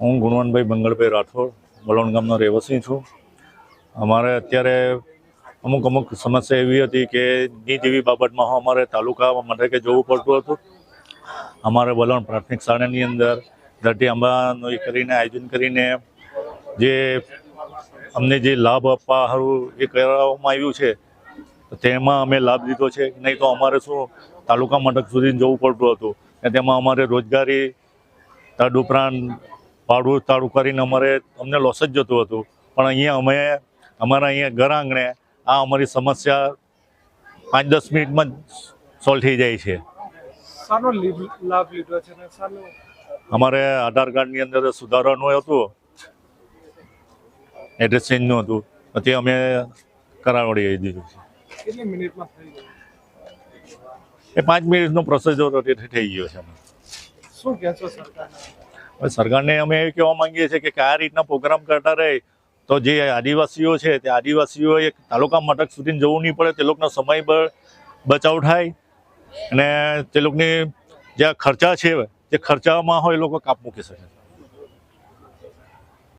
હું ગુણવંતભાઈ મંગળભાઈ રાઠોડ, વલોણ ગામનો રહેવાસી છું. અમારે અત્યારે અમુક અમુક સમસ્યા એવી હતી કે ની જેવી બાબતમાં અમારે તાલુકા મથકે જવું પડતું હતું. અમારે વલણ પ્રાથમિક શાળાની અંદર ધરતી અંબાનો એ કરીને આયોજન કરીને જે અમને જે લાભ આપવા સારું એ કરવામાં આવ્યું છે તેમાં અમે લાભ લીધો છે. નહીં તો અમારે શું તાલુકા મથક સુધી જવું પડતું હતું. તેમાં અમારે રોજગારી તદ ઉપરાંત ભાડું તાળું કરીને અમારે અમને લોસ જ જતું હતું. પણ અહીંયા અમે અમારા અહીંયા ઘર આંગણે આ અમારી સમસ્યા પાંચ દસ મિનિટમાં સોલ્વ થઈ જાય છે. અમારે આધાર કાર્ડની અંદર સુધારવાનું હતું. એડ્રેસ ચેન્જનું હતું. તે અમે કરાવડી દીધું છે. એ પાંચ મિનિટનો પ્રોસેજર થઈ ગયો છે શું કહેશો સરકારને? સરકારને અમે એ કહેવા માંગીએ છીએ કે કયા રીતના પ્રોગ્રામ કરતા રહે. તો જે આદિવાસીઓ છે, તે આદિવાસીઓએ તાલુકા મથક સુધી જવું નહીં પડે, તે લોકોનો સમય પર બચાવ થાય અને તે લોકોની જે ખર્ચા છે, જે ખર્ચામાં હોય એ લોકો કાપ મૂકી શકે